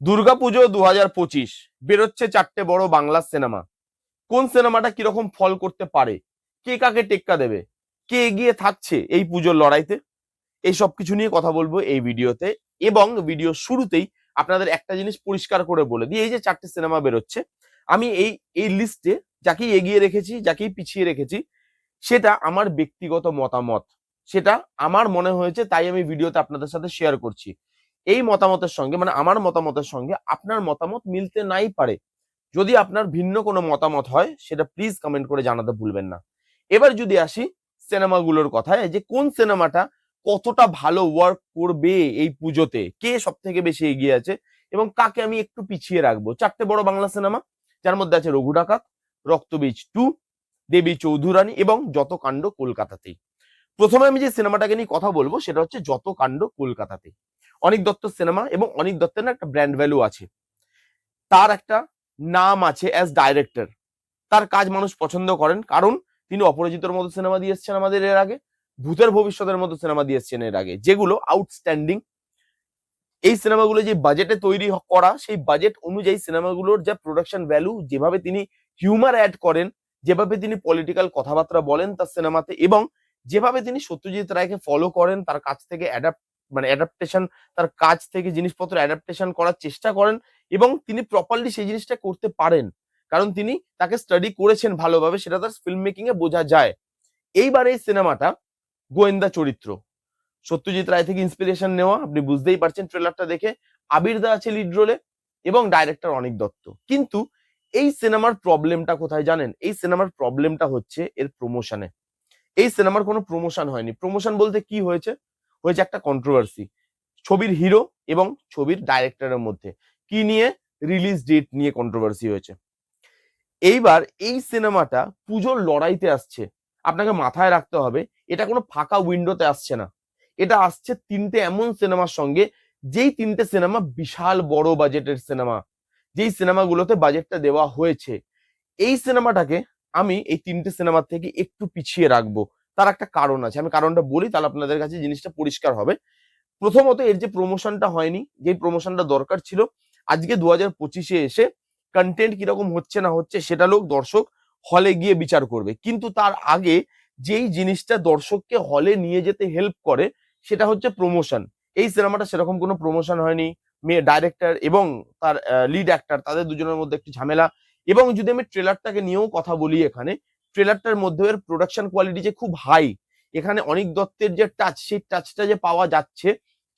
দুর্গাপুজো দু হাজার পঁচিশ। বেরোচ্ছে চারটে বড় বাংলা সিনেমা। কোন সিনেমাটা কীরকম ফল করতে পারে? কে কাকে টেক্কা দেবে? কে এগিয়ে থাকছে এই পুজোর লড়াইতে? এই সব কিছু নিয়ে কথা বলব এই ভিডিওতে। এবং ভিডিও শুরুতেই আপনাদের একটা জিনিস পরিষ্কার করে বলে দিই, এই যে চারটে সিনেমা বেরোচ্ছে, আমি এই এই লিস্টে যাকেই এগিয়ে রেখেছি, যাকেই পিছিয়ে রেখেছি, সেটা আমার ব্যক্তিগত মতামত। সেটা আমার মনে হয়েছে, তাই আমি ভিডিওতে আপনাদের সাথে শেয়ার করছি। এই মতামতের সঙ্গে মানে আমার মতামতের সঙ্গে আপনার মতামত মিলতে নাই পারে। যদি আপনার ভিন্ন কোনো মতামত হয়, সেটা প্লিজ কমেন্ট করে জানাতে ভুলবেন না। এবার যদি আসি সিনেমাগুলোর কথায়, যে কোন সিনেমাটা কতটা ভালো ওয়ার্ক করবে এই পুজোতে? কে সব থেকে বেশি এগিয়ে আছে? এবং কাকে আমি একটু পিছিয়ে রাখব? চারটে বড় বাংলা সিনেমা, যার মধ্যে আছে রঘু ডাকাত, রক্তবীজ টু দেবী চৌধুরানী এবং যত কাণ্ড কলকাতাতেই। প্রথমে আমি যে সিনেমাটাকে নিয়ে কথা বলব, সেটা হচ্ছে যত কাণ্ড কলকাতাতে অনিক দত্ত সিনেমা এবং অনিক দত্তের না একটা ব্র্যান্ড ভ্যালু আছে। তার একটা নাম আছে অ্যাজ ডাইরেক্টর তার কাজ মানুষ পছন্দ করেন, কারণ তিনি অপরাজিতর মতো সিনেমা দিয়ে এসছেন আমাদের এর আগে, ভূতের ভবিষ্যতের মতো সিনেমা দিয়ে এসছেন এর আগে, যেগুলো আউটস্ট্যান্ডিং এই সিনেমাগুলো যে বাজেটে তৈরি করা, সেই বাজেট অনুযায়ী সিনেমাগুলোর যা প্রোডাকশন ভ্যালু যেভাবে তিনি হিউমার অ্যাড করেন, যেভাবে তিনি পলিটিক্যাল কথাবার্তা বলেন তার সিনেমাতে এবং যেভাবে তিনি সত্যজিৎ রায়কে ফলো করেন, তার কাছ থেকে অ্যাডাপ্ট মানে অ্যাডাপ্টেশন তার কাজ থেকে জিনিসপত্র অ্যাডাপ্টেশন করার চেষ্টা করেন এবং তিনি প্রপারলি সেই জিনিসটা করতে পারেন। কারণ তিনি তাকে স্টাডি করেছেন ভালোভাবে, সেটা তার ফিল্ম মেকিং এ বোঝা যায়। এইবার এই সিনেমাটা গোয়েন্দা চরিত্র। সত্যজিৎ রায় থেকে ইন্সপিরেশন নেওয়া, আপনি বুঝতেই পারছেন ট্রেলারটা দেখে। আবির দা আছে লিড রোলে এবং ডাইরেক্টর অনিক দত্ত। কিন্তু এই সিনেমার প্রবলেমটা কোথায় জানেন? এই সিনেমার প্রবলেমটা হচ্ছে এর প্রমোশনে এই সিনেমার কোনো প্রমোশন হয়নি। প্রমোশন বলতে কি হয়েছে? হয়েছে একটা কন্ট্রোভার্সি ছবির হিরো এবং ছবির ডাইরেক্টরের মধ্যে। কি নিয়ে? রিলিজ ডেট নিয়ে কন্ট্রোভার্সি হয়েছে। এইবার এই সিনেমাটা পুজোর লড়াইতে আসছে। আপনাকে মাথায় রাখতে হবে, এটা কোনো ফাঁকা উইন্ডোতে আসছে না। এটা আসছে তিনটে এমন সিনেমার সঙ্গে, যেই তিনটে সিনেমা বিশাল বড় বাজেটের সিনেমা, যেই সিনেমাগুলোতে বাজেটটা দেওয়া হয়েছে। এই সিনেমাটাকে আমি এই তিনটে সিনেমার থেকে একটু পিছিয়ে রাখব। তার একটা কারণ আছে। আমি কারণটা বলি, তাহলে আপনাদের কাছে জিনিসটা পরিষ্কার হবে। প্রথমত এর যে প্রমোশনটা হয়নি, যে প্রমোশনটা দরকার ছিল, আজকে দু হাজার পঁচিশে এসে কন্টেন্ট কীরকম হচ্ছে না হচ্ছে সেটা লোক দর্শক হলে গিয়ে বিচার করবে। কিন্তু তার আগে যেই জিনিসটা দর্শককে হলে নিয়ে যেতে হেল্প করে, সেটা হচ্ছে প্রমোশন এই সিনেমাটা সেরকম কোনো প্রমোশন হয়নি। মেয়ে ডাইরেক্টর এবং তার লিড অ্যাক্টর তাদের দুজনের মধ্যে একটি ঝামেলা। এবং যদি আমি ট্রেলারটাকে নিয়েও কথা বলি এখানে ট্রেলারটার মধ্যে এর প্রোডাকশন কোয়ালিটি যে খুব হাই এখানে অনেক দত্তের যে টাচ সেই টাচটা যে পাওয়া যাচ্ছে,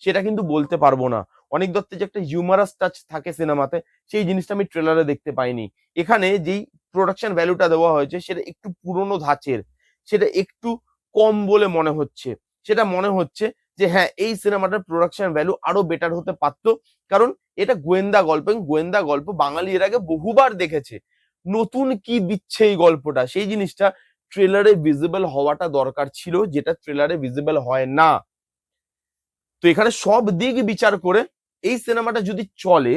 সেটা কিন্তু বলতে পারব না। অনেক দত্তের যে একটা হিউমারাস টাচ থাকে সিনেমাতে সেই জিনিসটা আমি ট্রেলারে দেখতে পাইনি। এখানে যেই প্রোডাকশন ভ্যালুটা দেওয়া হয়েছে, সেটা একটু পুরনো ধাঁচের, সেটা একটু কম বলে মনে হচ্ছে। সেটা মনে হচ্ছে যে হ্যাঁ এই সিনেমাটার প্রোডাকশন ভ্যালু আরও বেটার হতে পারতো, কারণ এটা গোয়েন্দা গল্প গোয়েন্দা গল্প বাঙালি এর আগে বহুবার দেখেছে। নতুন কি দিচ্ছে এই গল্পটা? সেই জিনিসটা ট্রেলারে ভিজিবল হওয়াটা দরকার ছিল, যেটা ট্রেলারে ভিজিবল হয় না। তো এখানে সব দিক বিচার করে এই সিনেমাটা যদি চলে,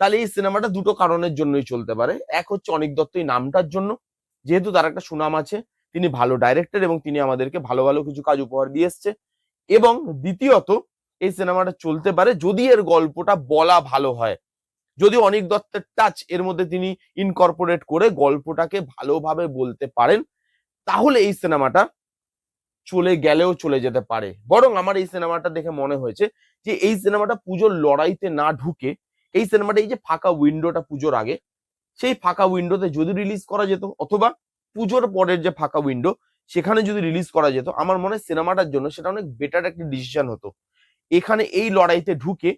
তাহলে এই সিনেমাটা দুটো কারণের জন্যই চলতে পারে। এক হচ্ছে অনিক দত্ত এই নামটার জন্য, যেহেতু তার একটা সুনাম আছে, তিনি ভালো ডাইরেক্টর এবং তিনি আমাদেরকে ভালো ভালো কিছু কাজ উপহার দিয়ে এসছে। এবং দ্বিতীয়ত, এই সিনেমাটা চলতে পারে যদি এর গল্পটা বলা ভালো হয়। যদি অনিক দত্তের টাচ এর মধ্যে তিনি ইনকর্পোরেট করে গল্পটাকে ভালোভাবে বলতে পারেন, তাহলে এই সিনেমাটা চলে গেলেও চলে যেতে পারে। বরং আমার এই সিনেমাটা দেখে মনে হয়েছে যে, এই সিনেমাটা পুজোর লড়াইতে না ঢুকে, এই সিনেমাটা এই যে ফাঁকা উইন্ডোটা পুজোর আগে, সেই ফাঁকা উইন্ডোতে যদি রিলিজ করা যেত, অথবা পুজোর পরের যে ফাঁকা উইন্ডো সেখানে যদি রিলিজ করা যেত, আমার মনে হয় সিনেমাটার জন্য সেটা অনেক বেটার একটা ডিসিশন হতো। এখানে এই লড়াইতে ঢুকে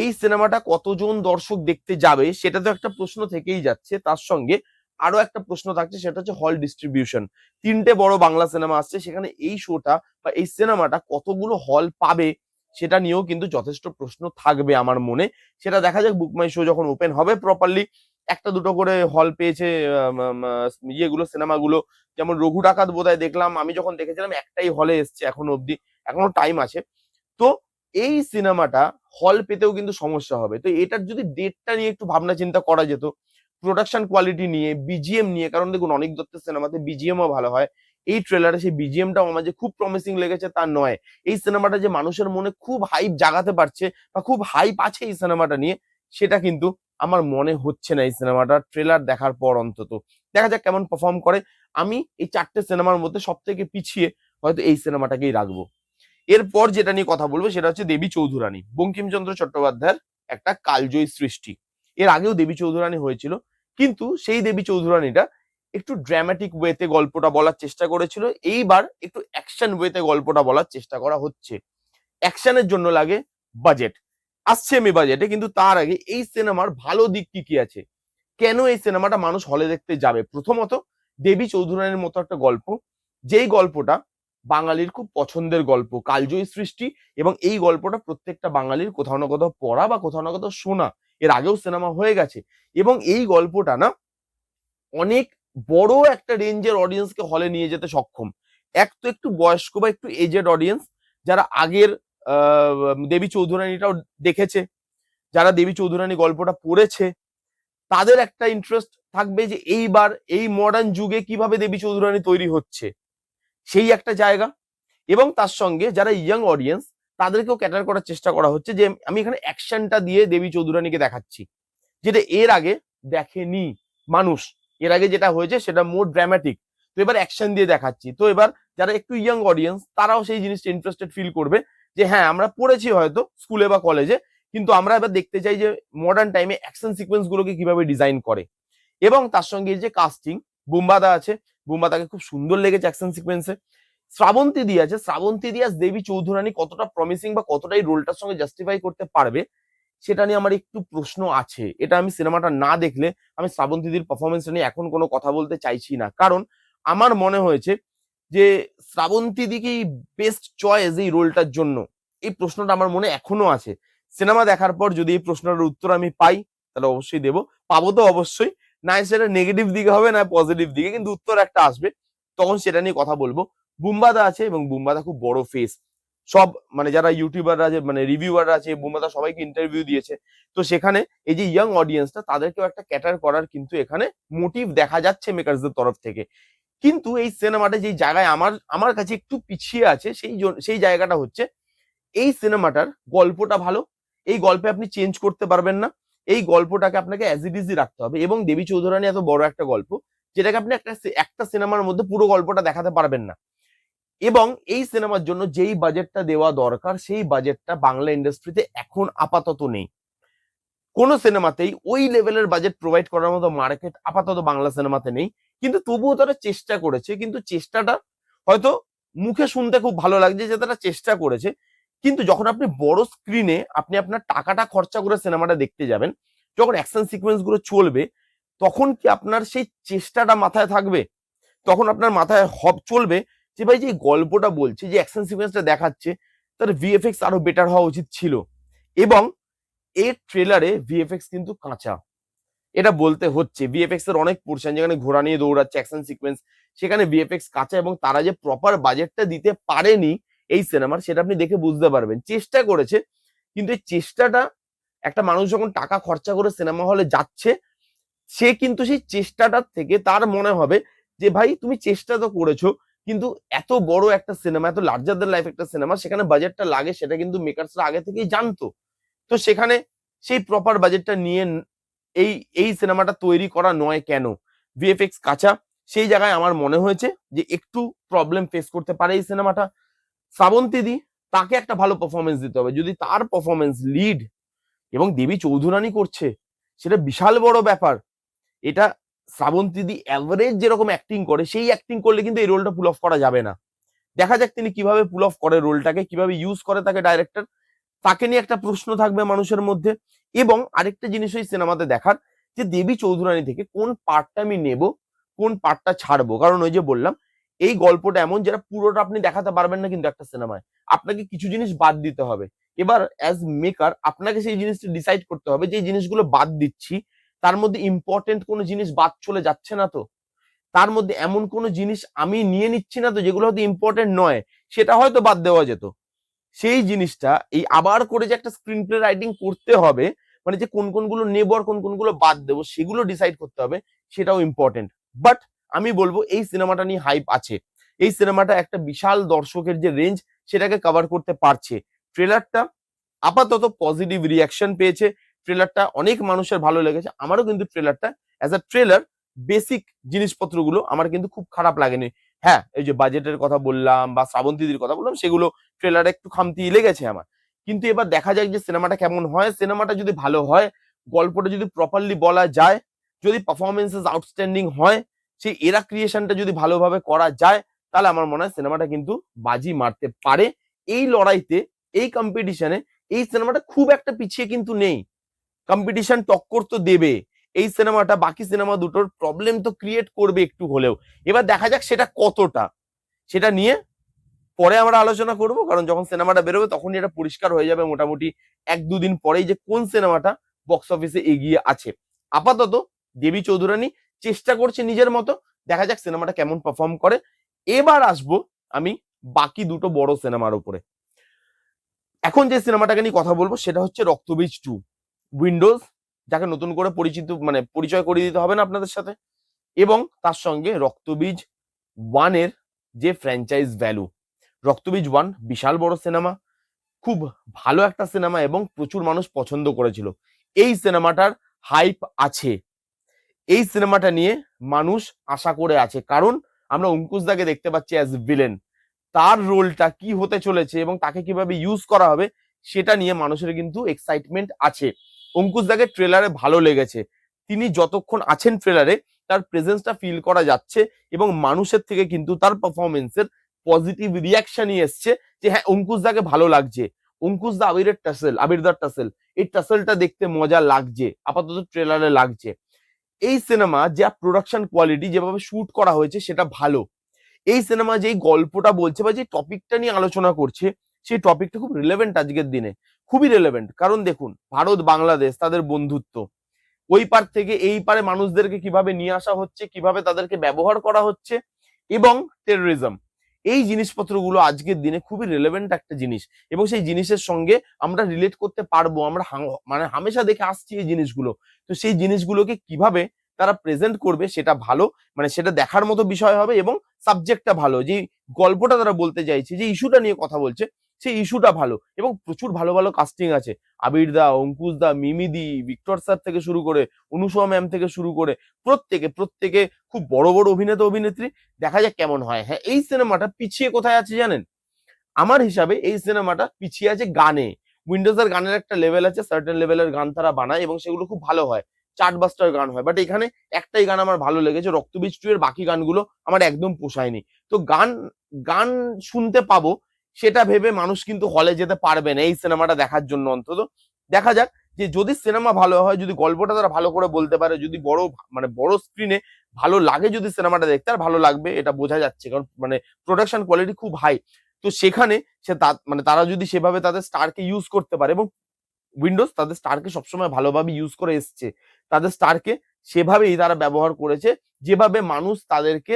এই সিনেমাটা কতজন দর্শক দেখতে যাবে সেটা তো একটা প্রশ্ন থেকেই যাচ্ছে। তার সঙ্গে আরও একটা প্রশ্ন থাকছে, সেটা হচ্ছে হল ডিস্ট্রিবিউশন তিনটে বড় বাংলা সিনেমা আসছে, সেখানে এই শোটা বা এই সিনেমাটা কতগুলো হল পাবে সেটা নিয়েও কিন্তু যথেষ্ট প্রশ্ন থাকবে আমার মনে। সেটা দেখা যাক বুক মাই শো যখন ওপেন হবে প্রপারলি একটা দুটো করে হল পেয়েছে ইয়েগুলো, সিনেমাগুলো। যেমন রঘু ডাকাত বোধহয় দেখলাম, আমি যখন দেখেছিলাম একটাই হলে এসছে এখনও অবধি, এখনও টাইম আছে। তো এই সিনেমাটা হল পেতেও কিন্তু সমস্যা হবে। তো এটার যদি ডেটটা নিয়ে একটু ভাবনা চিন্তা করা যেত প্রোডাকশন কোয়ালিটি নিয়ে বিজিএম নিয়ে, কারণ দেখুন অনেক দত্তের সিনেমাতে বিজিএমও ভালো হয়, এই ট্রেলারে সেই বিজিএমটাও আমার যে খুব প্রমিসিং লেগেছে তা নয়। এই সিনেমাটা যে মানুষের মনে খুব হাইপ জাগাতে পারছে বা খুব হাইপ আছে এই সিনেমাটা নিয়ে, সেটা কিন্তু আমার মনে হচ্ছে না এই সিনেমাটা ট্রেলার দেখার পর অন্তত। দেখা যাক কেমন পারফর্ম করে। আমি এই চারটে সিনেমার মধ্যে সব থেকে পিছিয়ে হয়তো এই সিনেমাটাকেই রাখব। এরপর যেটা নিয়ে কথা বলব সেটা হচ্ছে দেবী চৌধুরানী, বঙ্কিমচন্দ্র চট্টোপাধ্যায়ের একটা কালজয়ী সৃষ্টি। এর আগেও দেবী চৌধুরানী হয়েছিল, কিন্তু সেই দেবী চৌধুরানীটা একটু ড্রামাটিক ওয়েতে গল্পটা বলার চেষ্টা করেছিল, এইবার একটু অ্যাকশন ওয়েতে গল্পটা বলার চেষ্টা করা হচ্ছে। অ্যাকশনের জন্য লাগে বাজেট আসছে আমি বাজেটে কিন্তু তার আগে এই সিনেমার ভালো দিক কি কি আছে? কেন এই সিনেমাটা মানুষ হলে দেখতে যাবে? প্রথমত, দেবী চৌধুরানীর মতো একটা গল্প, যেই গল্পটা বাঙালির খুব পছন্দের গল্প, কালজয়ী সৃষ্টি এবং এই গল্পটা প্রত্যেকটা বাঙালির কোথাও না কোথাও পড়া বা কোথাও না কোথাও শোনা, এর আগেও সিনেমা হয়ে গেছে এবং এই গল্পটা না অনেক বড় একটা রেঞ্জের অডিয়েন্সকে হলে নিয়ে যেতে সক্ষম। এক তো একটু বয়স্ক বা একটু এজেড অডিয়েন্স যারা আগের দেবী চৌধুরানীটাও দেখেছে, যারা দেবী চৌধুরানী গল্পটা পড়েছে, তাদের একটা ইন্টারেস্ট থাকবে যে এইবার এই মডার্ন যুগে কীভাবে দেবী চৌধুরানী তৈরি হচ্ছে। সেই একটা জায়গা। এবং তার সঙ্গে যারা ইয়াং অডিয়েন্স তাদেরকেও ক্যাটার করার চেষ্টা করা হচ্ছে যে, আমি এখানে অ্যাকশনটা দিয়ে দেবী চৌধুরানীকে দেখাচ্ছি। যেটা এর আগে দেখেনি মানুষ। এর আগে যেটা হয়েছে সেটা মোর ড্রামাটিক তো এবার অ্যাকশন দিয়ে দেখাচ্ছি। তো এবার যারা একটু ইয়াং অডিয়েন্স তারাও সেই জিনিসটা ইন্টারেস্টেড ফিল করবে যে হ্যাঁ আমরা পড়েছি হয়তো স্কুলে বা কলেজে কিন্তু আমরা এবার দেখতে চাই যে মডার্ন টাইমে অ্যাকশন সিকোয়েন্স গুলোকে কীভাবে ডিজাইন করে। এবং তার সঙ্গে যে কাস্টিং বুম্বাদা আছে বুম্বাদাকে খুব সুন্দর লেগেছে অ্যাকশন সিকোয়েন্সে শ্রাবন্তী দিয়া আছে শ্রাবন্তী দি আজ দেবী চৌধুরানী কতটা প্রমিসিং বা কতটা এই রোলটার সঙ্গে জাস্টিফাই করতে পারবে, সেটা নিয়ে আমার একটু প্রশ্ন আছে। এটা আমি সিনেমাটা না দেখলে আমি শ্রাবন্তীদির পারফরমেন্স নিয়ে এখন কোনো কথা বলতে চাইছি না। কারণ আমার মনে হয়েছে যে শ্রাবন্তীদিকেই বেস্ট চয়েস এই রোলটার জন্য। এই প্রশ্নটা আমার মনে এখনও আছে। সিনেমা দেখার পর যদি এই প্রশ্নটার উত্তর আমি পাই, তাহলে অবশ্যই দেবো। পাবো তো অবশ্যই। না সেটা নেগেটিভ দিকে হবে, না পজিটিভ দিকে, কিন্তু উত্তর একটা আসবে। তখন সেটা নিয়ে কথা বলব। বুম্বাদা আছে এবং বুম্বাদা খুব বড় ফেস সব মানে যারা ইউটিউবাররা আছে মানে রিভিউয়াররা আছে, বুম্বাদা সবাইকে ইন্টারভিউ দিয়েছে। তো সেখানে এই যে ইয়াং অডিয়েন্সটা তাদেরকেও একটা ক্যাটার করার কিন্তু এখানে মোটিভ দেখা যাচ্ছে মেকার্সদের তরফ থেকে। কিন্তু এই সিনেমাটা যে জায়গায় আমার আমার কাছে একটু পিছিয়ে আছে, সেই সেই জায়গাটা হচ্ছে, এই সিনেমাটার গল্পটা ভালো। এই গল্পে আপনি চেঞ্জ করতে পারবেন না। এই গল্পটাকে আপনাকে অ্যাজ ইট ইজি রাখতে হবে। এবং দেবী চৌধুরানী এত বড় একটা গল্প, যেটাকে আপনি একটা একটা সিনেমার মধ্যে পুরো গল্পটা দেখাতে পারবেন না। এবং এই সিনেমার জন্য যেই বাজেটটা দেওয়া দরকার, সেই বাজেটটা বাংলা ইন্ডাস্ট্রিতে এখন আপাতত নেই। কোন সিনেমাতেই ওই লেভেলের বাজেট প্রোভাইড করার মতো মার্কেট আপাতত বাংলা সিনেমাতে নেই। কিন্তু তবুও তারা চেষ্টা করেছে, কিন্তু চেষ্টাটা হয়তো মুখে শুনতে খুব ভালো লাগছে যে তারা চেষ্টা করেছে। কিন্তু যখন আপনি বড় স্ক্রিনে আপনি আপনার টাকাটা খরচা করে সিনেমাটা দেখতে যাবেন, যখন অ্যাকশন সিকোয়েন্সগুলো চলবে, তখন কি আপনার সেই চেষ্টাটা মাথায় থাকবে? তখন আপনার মাথায় হব চলবে যে ভাই যে গল্পটা বলছে, যে অ্যাকশন সিকোয়েন্সটা দেখাচ্ছে, তার ভিএফএক্স আরও বেটার হওয়া উচিত ছিল। এবং এর ট্রেলারে ভিএফএক্স কিন্তু কাঁচা। এটা বলতে হচ্ছে ভিএফএক্স এর অনেক পোর্শন যেখানে ঘোড়া নিয়ে দৌড়াচ্ছে অ্যাকশন সিকোয়েন্স সেখানে ভিএফএক্স কাঁচা এবং তারা যে প্রপার বাজেটটা দিতে পারেনি এই সিনেমার, সেটা আপনি দেখে বুঝতে পারবেন। চেষ্টা করেছে, কিন্তু এই চেষ্টাটা, একটা মানুষ যখন টাকা খরচা করে সিনেমা হলে যাচ্ছে, সে কিন্তু সেই চেষ্টাটার থেকে তার মনে হবে যে, ভাই, তুমি চেষ্টা তো করেছ, কিন্তু এত বড় একটা সিনেমা, এত লার্জার লাইফ একটা সিনেমা, সেখানে বাজেটটা লাগে, সেটা কিন্তু মেকার্সরা আগে থেকেই জানতো। তো সেখানে সেই প্রপার বাজেটটা নিয়ে এই এই সিনেমাটা তৈরি করা নয় কেন? ভিএফএক্স কাঁচা, সেই জায়গায় আমার মনে হয়েছে যে, একটু প্রবলেম ফেস করতে পারে এই সিনেমাটা। শ্রাবন্তী দি, তাকে একটা ভালো পারফরমেন্স দিতে হবে। যদি তার পারফরমেন্স লিড এবং দেবী চৌধুরানী করছে, সেটা বিশাল বড় ব্যাপার। এটা শ্রাবন্তী দি অ্যাভারেজ যেরকম অ্যাক্টিং করে, সেই অ্যাক্টিং করলে কিন্তু এই রোলটা পুল অফ করা যাবে না। দেখা যাক তিনি কীভাবে পুল অফ করে রোলটাকে কীভাবে ইউজ করে তাকে ডাইরেক্টর তাকে নিয়ে একটা প্রশ্ন থাকবে মানুষের মধ্যে। এবং আরেকটা জিনিস ওই সিনেমাতে দেখার, যে দেবী চৌধুরানী থেকে কোন পার্টটা আমি নেব, কোন পার্টটা ছাড়বো? কারণ ওই যে বললাম এই গল্পটা এমন যেটা পুরোটা আপনি দেখাতে পারবেন না কিন্তু একটা সিনেমায়। আপনাকে কিছু জিনিস বাদ দিতে হবে। এবার অ্যাজ মেকার আপনাকে সেই জিনিসটা ডিসাইড করতে হবে যে জিনিসগুলো বাদ দিচ্ছি, তার মধ্যে ইম্পর্টেন্ট কোনো জিনিস বাদ চলে যাচ্ছে না তো? তার মধ্যে এমন কোনো জিনিস আমি নিয়ে নিচ্ছি না তো যেগুলো হয়তো ইম্পর্টেন্ট নয়, সেটা হয়তো বাদ দেওয়া যেত। সেই জিনিসটা এই আবার করে যে একটা স্ক্রিন প্লে রাইটিং করতে হবে মানে যে কোন কোনগুলো নেব আর কোন কোনগুলো বাদ দেবো, সেগুলো ডিসাইড করতে হবে, সেটাও ইম্পর্টেন্ট বাট আমি বলব এই সিনেমাটা নিয়ে হাইপ আছে। এই সিনেমাটা একটা বিশাল দর্শকের যে রেঞ্জ সেটাকে কভার করতে পারছে। ট্রেলারটা আপাতত পজিটিভ রিয়াকশন পেয়েছে। ট্রেলারটা অনেক মানুষের ভালো লেগেছে। আমারও কিন্তু ট্রেলারটা অ্যাজ আ ট্রেলার বেসিক জিনিসপত্রগুলো আমার কিন্তু খুব খারাপ লাগেনি। হ্যাঁ এই যে বাজেটের কথা বললাম বা শ্রাবন্তীদির কথা বললাম, সেগুলো ট্রেলারে একটু খামতি লেগেছে আমার। কিন্তু এবার দেখা যাক যে সিনেমাটা কেমন হয়। সিনেমাটা যদি ভালো হয়, গল্পটা যদি প্রপারলি বলা যায়, যদি পারফরমেন্সেস আউটস্ট্যান্ডিং হয় সেই এরা ক্রিয়েশনটা যদি ভালোভাবে করা যায়, তাহলে আমার মনে হয় সিনেমাটা কিন্তু বাজি মারতে পারে। এই লড়াইতে, এই কম্পিটিশনে এই সিনেমাটা খুব একটা পিছিয়ে কিন্তু নেই। কম্পিটিশন টক্কর তো দেবে। এই সিনেমাটা, বাকি সিনেমা দুটোর প্রবলেম তো ক্রিয়েট করবে একটু হলেও। এবার দেখা যাক সেটা কতটা। সেটা নিয়ে পরে আমরা আলোচনা করব, কারণ যখন সিনেমাটা বেরোবে তখনই এটা পরিষ্কার হয়ে যাবে মোটামুটি এক দুদিন পরেই যে কোন সিনেমাটা বক্স অফিসে এগিয়ে আছে। আপাতত দেবী চৌধুরানী চেষ্টা করছে নিজের মতো। দেখা যাক সিনেমাটা কেমন পারফর্ম করে। এবার আসব আমি বাকি দুটো বড় সিনেমার উপরে। এখন যে সিনেমাটাকে নিয়ে কথা বলব সেটা হচ্ছে রক্তবীজ টু উইন্ডোজ যাকে নতুন করে পরিচিত মানে পরিচয় করিয়ে দিতে হবে না আপনাদের সাথে। এবং তার সঙ্গে রক্তবীজ ওয়ানের যে ফ্র্যাঞ্চাইজ ভ্যালু রক্তবীজ ওয়ান বিশাল বড় সিনেমা, খুব ভালো একটা সিনেমা এবং প্রচুর মানুষ পছন্দ করেছিল। এই সিনেমাটার হাইপ আছে। এই সিনেমাটা নিয়ে মানুষ আশা করে আছে। কারণ আমরা অঙ্কুশ অঙ্কুশদাকে দেখতে পাচ্ছি অ্যাজ ভিলেন তার রোলটা কি হতে চলেছে এবং তাকে কীভাবে ইউজ করা হবে সেটা নিয়ে মানুষের কিন্তু এক্সাইটমেন্ট আছে। অঙ্কুশদাকে ট্রেলারে ভালো লেগেছে। তিনি যতক্ষণ আছেন ট্রেলারে তার প্রেজেন্সটা ফিল করা যাচ্ছে এবং মানুষের থেকে কিন্তু তার পারফরমেন্সের পজিটিভ রিয়াকশনই এসছে যে হ্যাঁ অঙ্কুশদাকে ভালো লাগছে। অঙ্কুশ দা আবিরের টাসেল আবির দা টাসেল এই টাসেলটা দেখতে মজা লাগছে। আপাতত ট্রেলারে লাগছে। এই সিনেমা যা প্রোডাকশন কোয়ালিটি যেভাবে শুট করা হয়েছে সেটা ভালো। এই সিনেমা যেই গল্পটা বলছে বা যে টপিকটা নিয়ে আলোচনা করছে, সেই টপিকটা খুব রিলেভেন্ট আজকের দিনে। খুবই রিলেভেন্ট কারণ দেখুন, ভারত, বাংলাদেশ তাদের বন্ধুত্ব। ওই পার থেকে এই পারে মানুষদেরকে কীভাবে নিয়ে আসা হচ্ছে, কীভাবে তাদেরকে ব্যবহার করা হচ্ছে এবং টেরোরিজম এই জিনিসপত্রগুলো আজকের দিনে খুবই রেলেভেন্ট একটা জিনিস এবং সেই জিনিসের সঙ্গে আমরা রিলেট করতে পারব, আমরা মানে হামেশা দেখে আসছি এই জিনিসগুলো। তো সেই জিনিসগুলোকে কীভাবে তারা প্রেজেন্ট করবে সেটা ভালো মানে সেটা দেখার মতো বিষয় হবে এবং সাবজেক্টটা ভালো। যে গল্পটা তারা বলতে চাইছে, যে ইস্যুটা নিয়ে কথা বলছে সেই ইস্যুটা ভালো। এবং প্রচুর ভালো ভালো কাস্টিং আছে। আবির দা, অঙ্কুশ দা মিমিদি ভিক্টর স্যার থেকে শুরু করে অনুষমা ম্যাম থেকে শুরু করে, প্রত্যেকে প্রত্যেকে খুব বড় বড় অভিনেতা, অভিনেত্রী, দেখা যাক কেমন হয়। হ্যাঁ এই সিনেমাটা পিছিয়ে কোথায় আছে জানেন? আমার হিসাবে এই সিনেমাটা পিছিয়ে আছে গানে। উইন্ডোজের গানের একটা লেভেল আছে সার্টেন লেভেলের গান তারা বানায় এবং সেগুলো খুব ভালো হয়। চার্টবাস্টার গান হয়। বাট এখানে একটাই গান আমার ভালো লেগেছে, রক্তবীজ টু এর বাকি গানগুলো আমার একদম পোষায়নি। তো গান গান শুনতে পাবো সেটা ভেবে মানুষ কিন্তু হলে যেতে পারবে না, এই সিনেমাটা দেখার জন্য অন্তত। দেখা যাক যে যদি সিনেমা ভালো হয়, যদি গল্পটা তারা ভালো করে বলতে পারে, যদি বড় মানে বড় স্ক্রিনে ভালো লাগে যদি সিনেমাটা দেখতে, আর ভালো লাগবে এটা বোঝা যাচ্ছে, কারণ মানে প্রোডাকশন কোয়ালিটি খুব হাই তো সেখানে সে মানে তারা যদি সেভাবে তাদের স্টারকে ইউজ করতে পারে, এবং উইন্ডোজ তাদের স্টারকে সবসময় ভালোভাবে ইউজ করে এসছে, তাদের স্টারকে সেভাবেই তারা ব্যবহার করেছে, যেভাবে মানুষ তাদেরকে,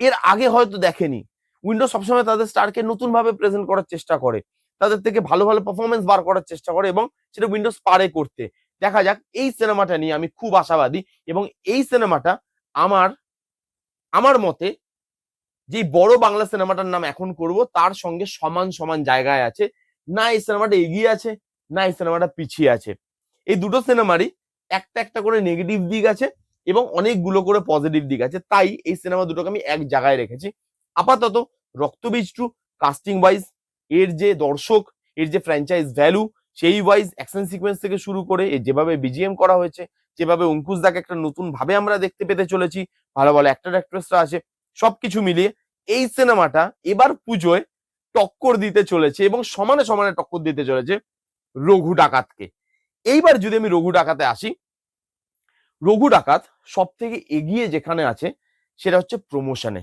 এর আগে হয়তো দেখেনি। উইন্ডোজ সবসময় তাদের স্টারকে নতুন ভাবে প্রেজেন্ট করার চেষ্টা করে। তাদের থেকে ভালো ভালো পারফরমেন্স বার করার চেষ্টা করে এবং সেটা উইন্ডোজ পারে করতে। দেখা যাক, এই সিনেমাটা নিয়ে আমি খুব আশাবাদী এবং এই সিনেমাটা আমার আমার মতে যে বড় বাংলা সিনেমাটার নাম এখন করব, তার সঙ্গে সমান সমান জায়গায় আছে। না এই সিনেমাটা এগিয়ে আছে, না এই সিনেমাটা পিছিয়ে আছে। এই দুটো সিনেমারই একটা একটা করে নেগেটিভ দিক আছে এবং অনেকগুলো করে পজিটিভ দিক আছে। তাই এই সিনেমা দুটোকে আমি এক জায়গায় রেখেছি। আপাতত রক্তবীজ টু কাস্টিং ওয়াইজ এর যে দর্শক, এর যে ফ্র্যাঞ্চাইজ ভ্যালু সেই ওয়াইজ অ্যাকশন সিকোয়েন্স থেকে শুরু করে এর যেভাবে বিজিএম করা হয়েছে, যেভাবে অঙ্কুশ দাকে একটা নতুন ভাবে আমরা দেখতে পেতে চলেছি, ভালো ভালো অ্যাক্টর অ্যাক্ট্রেসরা আছে, সবকিছু মিলিয়ে এই সিনেমাটা এবার পুজোয় টক্কর দিতে চলেছে এবং সমানে সমানে টক্কর দিতে চলেছে রঘু ডাকাতকে। এইবার যদি আমি রঘু ডাকাতে আসি, রঘু ডাকাত সব থেকে এগিয়ে যেখানে আছে সেটা হচ্ছে প্রমোশনে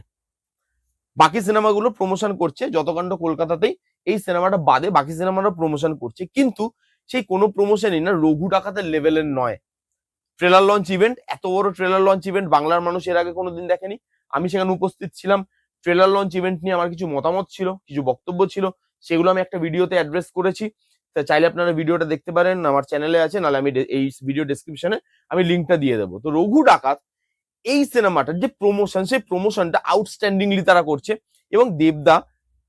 বাকি সিনেমাগুলো প্রমোশন করছে, যতকাণ্ড কলকাতাতেই এই সিনেমাটা বাদে বাকি সিনেমাটা প্রমোশন করছে। কিন্তু সেই কোনো প্রমোশনই না, রঘু ডাকাতের লেভেলের নয়। ট্রেলার লঞ্চ ইভেন্ট এত বড় ট্রেলার লঞ্চ ইভেন্ট বাংলার মানুষ এর আগে কোনোদিন দেখেনি। আমি সেখানে উপস্থিত ছিলাম। ট্রেলার লঞ্চ ইভেন্ট নিয়ে আমার কিছু মতামত ছিল, কিছু বক্তব্য ছিল, সেগুলো আমি একটা ভিডিওতে অ্যাড্রেস করেছি। তা চাইলে আপনারা ভিডিওটা দেখতে পারেন, আমার চ্যানেলে আছে, নাহলে আমি এই ভিডিও ডেসক্রিপশনে আমি লিঙ্কটা দিয়ে দেবো। তো রঘু ডাকাত এই সিনেমাটার যে প্রমোশন সেই প্রমোশনটা আউটস্ট্যান্ডিংলি তারা করছে এবং দেবদা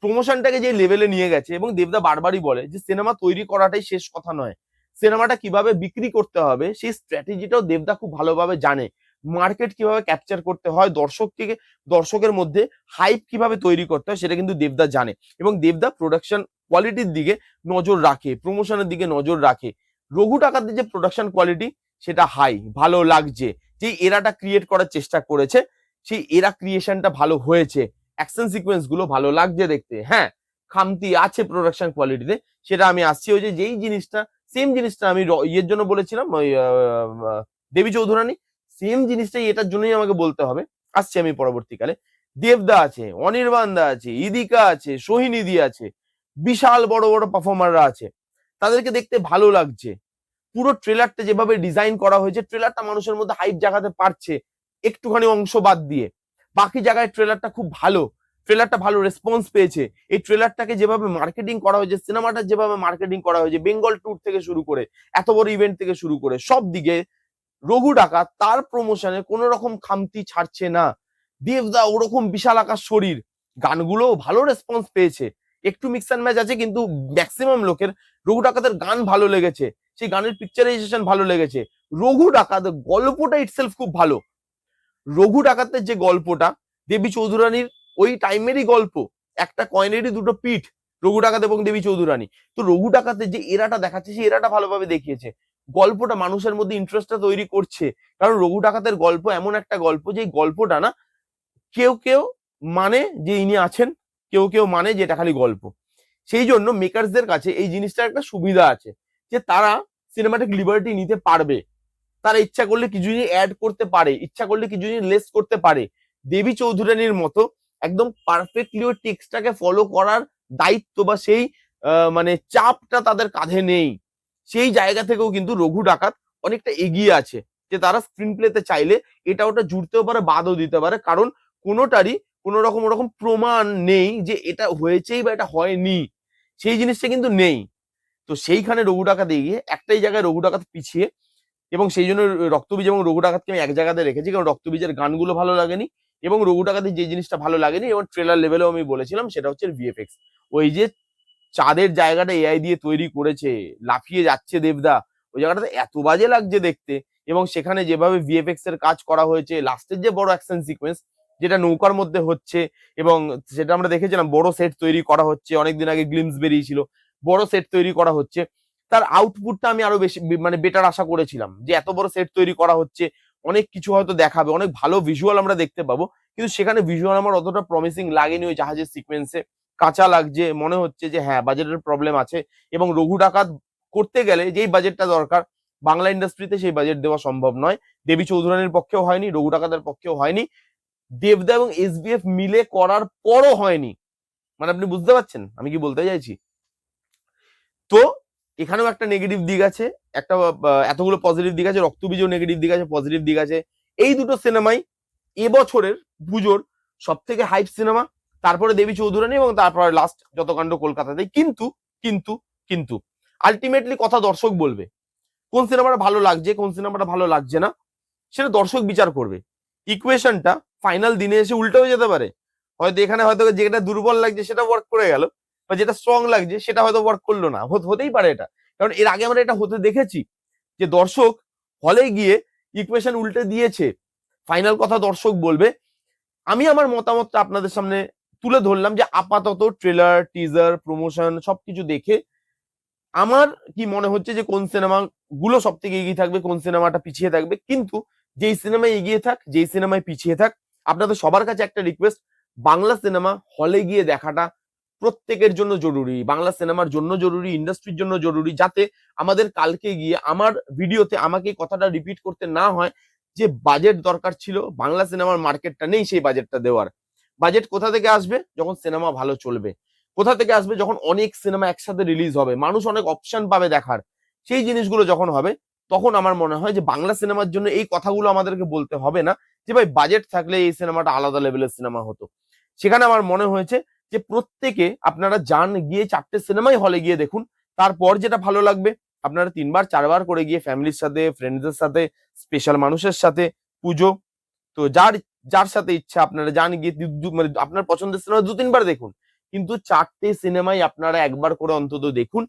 প্রমোশনটাকে যে লেভেলে নিয়ে গেছে এবং দেবদা বারবারই বলে যে সিনেমা তৈরি করাটাই শেষ কথা নয়। সিনেমাটা কীভাবে বিক্রি করতে হবে, সেই স্ট্র্যাটেজিটাও দেবদা খুব ভালোভাবে জানে। মার্কেট কীভাবে ক্যাপচার করতে হয়, দর্শককে, দর্শকের মধ্যে হাইপ কীভাবে তৈরি করতে হয়, সেটা কিন্তু দেবদা জানে। এবং দেবদা প্রোডাকশন কোয়ালিটির দিকে নজর রাখে প্রমোশনের দিকে নজর রাখে। রঘু টাকাতে যে প্রোডাকশন কোয়ালিটি সেটা হাই ভালো লাগছে। যে এরাটা ক্রিয়েট করার চেষ্টা করেছে, সেই এরা ক্রিয়েশনটা ভালো হয়েছে। অ্যাকশন সিকোয়েন্সগুলো ভালো লাগছে দেখতে। হ্যাঁ খামতি আছে প্রোডাকশন কোয়ালিটিতে সেটা আমি আসছি ওই যে যেই জিনিসটা সেম জিনিসটা আমি ইয়ের জন্য বলেছিলাম, ওই দেবী চৌধুরানী। সেম জিনিসটাই এটার জন্যই আমাকে বলতে হবে। আসছি আমি পরবর্তীকালে। দেবদা আছে, অনির্বাণ দা আছে, ইদিকা আছে সোহিনীদি আছে, বিশাল বড় বড় পারফর্মাররা আছে। তাদেরকে দেখতে ভালো লাগছে। পুরো ট্রেলারটা যেভাবে ডিজাইন করা হয়েছে ট্রেলারটা মানুষের মধ্যে হাইপ জাগাতে পারছে, একটুখানি অংশ বাদ দিয়ে। বাকি জায়গায় ট্রেলারটা খুব ভালো ট্রেলারটা ভালো রেসপন্স পেয়েছে। এই ট্রেলারটাকে যেভাবে মার্কেটিং করা হয়েছে সিনেমাটা যেভাবে মার্কেটিং করা হয়েছে বেঙ্গল ট্যুর থেকে শুরু করে, এত বড় ইভেন্ট থেকে শুরু করে, সব দিকে রঘু ডাকাত তার প্রমোশনে কোনো রকম খামতি ছাড়ছে না। দেবদা ওরকম বিশাল আকার শরীর গানগুলো ভালো রেসপন্স পেয়েছে। একটু মিক্স অ্যান্ড ম্যাচ আছে, কিন্তু ম্যাক্সিমাম লোকের রঘু ডাকাতের গান ভালো লেগেছে। সেই গানের পিকচারাইজেশন ভালো লেগেছে। রঘু ডাকাত গল্পটা ইটসেলফ খুব ভালো। রঘু ডাকাতের যে গল্পটা, দেবী চৌধুরানীর ওই টাইমেরই গল্প, একটা কয়েনেরই দুটো পিঠ, রঘু ডাকাত এবং দেবী চৌধুরানী। তো রঘু ডাকাতের যে এরাটা দেখাচ্ছে, সেই এরাটা ভালোভাবে দেখিয়েছে। গল্পটা মানুষের মধ্যে ইন্টারেস্টটা তৈরি করছে। কারণ রঘু ডাকাতের গল্প এমন একটা গল্প, যে গল্পটা না, কেউ কেউ মানে যে ইনি আছেন, কেউ কেউ মানে যে এটা খালি গল্প। সেই জন্য মেকারসদের কাছে এই জিনিসটার একটা সুবিধা আছে। যে তারা সিনেমাটিক লিবার্টি নিতে পারবে। তারা ইচ্ছা করলে কিছু জিনিস অ্যাড করতে পারে, ইচ্ছা করলে কিছু জিনিস লেস করতে পারে। দেবী চৌধুরানীর মতো একদম পারফেক্টলি ওই টেক্সটটাকে ফলো করার দায়িত্ব বা সেই মানে চাপটা তাদের কাঁধে নেই। সেই জায়গা থেকেও কিন্তু রঘু ডাকাত অনেকটা এগিয়ে আছে যে তারা স্ক্রিন প্লেতে চাইলে এটা ওটা জুড়তেও পারে, বাদও দিতে পারে। কারণ কোনোটারই কোনো রকম ওরকম প্রমাণ নেই যে এটা হয়েছেই বা এটা হয়নি। সেই জিনিসটা কিন্তু নেই। তো সেইখানে রঘু ডাকাত এগিয়ে একটাই জায়গায় রঘু ডাকাত পিছিয়ে এবং সেই জন্য রক্তবীজ এবং রঘু ডাকাতকে আমি এক জায়গাতে রেখেছি কারণ রক্তবীজের গানগুলো ভালো লাগেনি এবং রঘু ডাকাতের যে জিনিসটা ভালো লাগেনি এবং ট্রেলার লেভেলেও আমি বলেছিলাম সেটা হচ্ছে ভিএফএক্স ওই যে চাঁদের জায়গাটা এআই দিয়ে তৈরি করেছে, লাফিয়ে যাচ্ছে দেবদা, ওই জায়গাটাতে এত বাজে লাগছে দেখতে এবং সেখানে যেভাবে ভিএফএক্স এর কাজ করা হয়েছে, লাস্টের যে বড় অ্যাকশন সিকোয়েন্স যেটা নৌকার মধ্যে হচ্ছে এবং সেটা আমরা দেখেছিলাম, বড় সেট তৈরি করা হচ্ছে, অনেকদিন আগে গ্লিমস বেরিয়েছিল। বড় সেট তৈরি করা হচ্ছে। তার আউটপুটটা আমি আরও বেশি মানে বেটার আশা করেছিলাম যে এত বড় সেট তৈরি করা হচ্ছে, অনেক কিছু হয়তো দেখাবে, অনেক ভালো ভিজুয়াল আমরা দেখতে পাবো, কিন্তু সেখানে ভিজুয়াল আমার অতটা প্রমিসিং লাগেনি ওই জাহাজের সিকোয়েন্সে কাঁচা লাগছে, মনে হচ্ছে যে হ্যাঁ বাজেটের প্রবলেম আছে এবং রঘু ডাকাত করতে গেলে যেই বাজেটটা দরকার, বাংলা ইন্ডাস্ট্রিতে সেই বাজেট দেওয়া সম্ভব নয়। দেবী চৌধুরানীর পক্ষেও হয়নি, রঘু ডাকাতের পক্ষেও হয়নি। দেবদা এবং এসবিএফ মিলে করার পরও হয়নি। মানে আপনি বুঝতে পারছেন? আমি কি বলতে চাইছি? তো এখানেও একটা নেগেটিভ দিক আছে, একটা এতগুলো পজিটিভ দিক আছে, রক্তবীজও নেগেটিভ দিক আছে পজিটিভ দিক আছে। এই দুটো সিনেমাই এবছরের পুজোর সব থেকে হাইপ সিনেমা তারপরে দেবী চৌধুরানী এবং তারপরে লাস্ট যতকাণ্ড কলকাতাতে কিন্তু কিন্তু কিন্তু আলটিমেটলি কথা দর্শক বলবে, কোন সিনেমাটা ভালো লাগছে, কোন সিনেমাটা ভালো লাগছে না, সেটা দর্শক বিচার করবে। ইকুয়েশনটা ফাইনাল দিনে এসে উল্টো হয়ে যেতে পারে। হয়তো এখানে হয়তো যেটা দুর্বল লাগছে সেটা ওয়ার্ক করে গেল। বা যেটা স্ট্রং লাগছে সেটা হয়তো ওয়ার্ক করল না। হতে- হতেই পারে এটা। কারণ এর আগে আমরা এটা হতে দেখেছি যে দর্শক হলে গিয়ে ইকুয়েশন উল্টে দিয়েছে। ফাইনাল কথা দর্শক বলবে। আমি আমার মতামতটা আপনাদের সামনে তুলে ধরলাম যে আপাতত ট্রেলার টিজার প্রমোশন সবকিছু দেখে আমার কি মনে হচ্ছে যে কোন সিনেমা গুলো সব থেকে এগিয়ে থাকবে, কোন সিনেমাটা পিছিয়ে থাকবে। কিন্তু যেই সিনেমায় এগিয়ে থাক, যেই সিনেমায় পিছিয়ে থাক, আপনাদের সবার কাছে একটা রিকোয়েস্ট বাংলা সিনেমা হলে গিয়ে দেখাটা প্রত্যেকের জন্য জরুরি, বাংলা সিনেমার জন্য জরুরি ইন্ডাস্ট্রির জন্য জরুরি, যাতে আমাদের কালকে গিয়ে আমার ভিডিওতে আমাকে কথাটা রিপিট করতে না হয় যে বাজেট দরকার ছিল, বাংলা সিনেমার মার্কেটটা নেই সেই বাজেটটা দেওয়ার। বাজেট কোথা থেকে আসবে? যখন সিনেমা ভালো চলবে। কোথা থেকে আসবে? যখন অনেক সিনেমা একসাথে রিলিজ হবে। মানুষ অনেক অপশন পাবে দেখার। সেই জিনিসগুলো যখন হবে, তখন আমার মনে হয় যে বাংলা সিনেমার জন্য এই কথাগুলো আমাদেরকে বলতে হবে না যে ভাই বাজেট থাকলে এই সিনেমাটা আলাদা লেভেলের সিনেমা হতো। সেখানে আমার মনে হয়েছে যে প্রত্যেকে আপনারা যান গিয়ে চারটে সিনেমাই হলে গিয়ে দেখুন। তারপর যেটা ভালো লাগবে, আপনারা তিনবার, চারবার করে গিয়ে ফ্যামিলির সাথে ফ্রেন্ডসদের সাথে স্পেশাল মানুষের সাথে পুজো। তো যার যার সাথে ইচ্ছা আপনারা যান গিয়ে মানে আপনার পছন্দের সিনেমা দু, তিনবার দেখুন। কিন্তু চারটে সিনেমাই আপনারা একবার করে অন্তত দেখুন।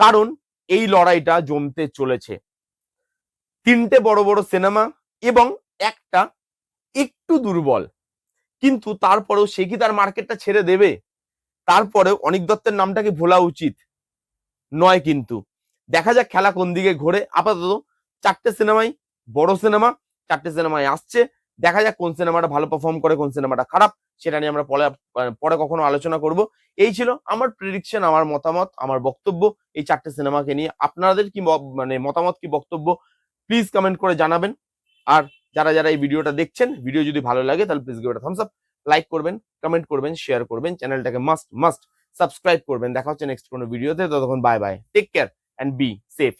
কারণ এই লড়াইটা জমতে চলেছে। তিনটে বড় বড় সিনেমা এবং একটা একটু দুর্বল। কিন্তু তারপরেও সে কি তার মার্কেটটা ছেড়ে দেবে? তারপরেও অনিক দত্তের নামটাকে ভোলা উচিত নয় কিন্তু। দেখা যাক খেলা কোন দিকে ঘোরে। আপাতত চারটে সিনেমাই, বড় সিনেমা, চারটে সিনেমায় আসছে। দেখা যাক কোন সিনেমাটা ভালো পারফর্ম করে, কোন সিনেমাটা খারাপ, সেটা নিয়ে আমরা পরে পরে কখনো আলোচনা করব। এই ছিল আমার প্রেডিকশন আমার মতামত, আমার বক্তব্য এই চারটে সিনেমাকে নিয়ে। আপনাদের কি মানে মতামত, কি বক্তব্য প্লিজ কমেন্ট করে জানাবেন। আর যারা যারা এই ভিডিওটা দেখছেন, ভিডিও যদি ভালো লাগে তাহলে please give thumbs up like করবেন কমেন্ট করবেন শেয়ার করবেন চ্যানেলটাকে মাস্ট মাস্ট সাবস্ক্রাইব করবেন। দেখা হচ্ছে নেক্সট কোনো ভিডিওতে ততক্ষণ bye bye take care and be safe